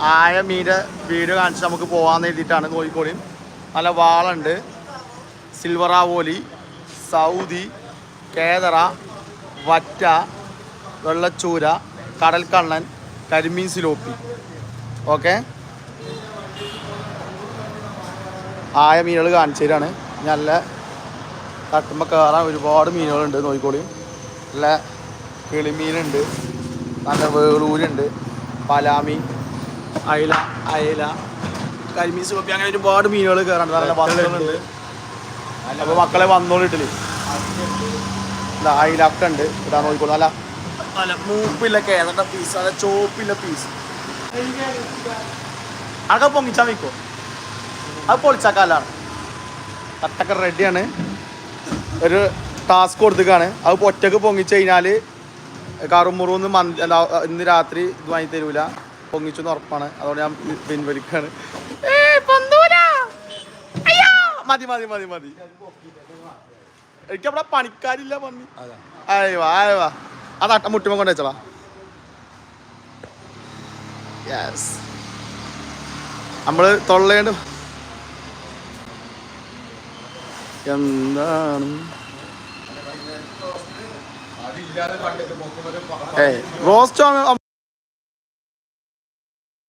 ആയ മീന്റെ വീഡിയോ കാണിച്ച് നമുക്ക് പോകാമെന്ന് എഴുതിയിട്ടാണ് കോഴിക്കോട്. നല്ല വാളുണ്ട്. സിൽവറാവോലി സൗദി കേതറ വറ്റ വെള്ളച്ചൂര കടൽക്കണ്ണൻ കരിമീൻ സിലോപ്പി. ഓക്കെ? ആയ മീനുകൾ കാണിച്ചു തരാണ്. നല്ല തട്ടുമ്പോൾ കയറാൻ ഒരുപാട് മീനുകളുണ്ട് നോയിക്കോളി നല്ല കിളിമീനുണ്ട്. നല്ല വേളൂരുണ്ട്. പലാമി. അയില അയല. കരിമീൻ കൊപ്പി അങ്ങനെ ഒരുപാട് മീനുകൾ കയറാണ്ട് നല്ല വസ്തുക്കളുണ്ട് അപ്പോൾ മക്കളെ വന്നോളിട്ടില്ലേ ഇതാ അയിലൊക്കെ ഉണ്ട് ഇതാ നോക്കിക്കോളൂ. നല്ല നല്ല മൂപ്പില്ല കേരള പീസ് നല്ല ചോപ്പില്ല പീസ് അതൊക്കെ പൊങ്ങിച്ചാൽ വെക്കോ അത് പൊളിച്ചാക്കാലാണ് കട്ടൊക്കെ റെഡിയാണ് ഒരു ടാസ്ക് കൊടുത്തേക്കാണ്. അത് ഒറ്റയ്ക്ക് പൊങ്ങിച്ച് കഴിഞ്ഞാൽ കറുമുറുന്ന് മന്തി ഇന്ന് രാത്രി ഇത് വാങ്ങി തരൂല. പൊങ്ങിച്ചെന്ന് ഉറപ്പാണ്. അതുകൊണ്ട് ഞാൻ പിൻവലിക്കാണ്. മതി മതി മതി മതി. എനിക്ക് അവിടെ പണിക്കാരില്ല പന്നി. അയവാ അയവാ അത് അട്ട മുട്ടിമ കൊണ്ട് വെച്ചോളാ യെസ് നമ്മൾ തൊള്ളേണ്ട്. എന്താണ്? ഏയ് റോസ്റ്റ്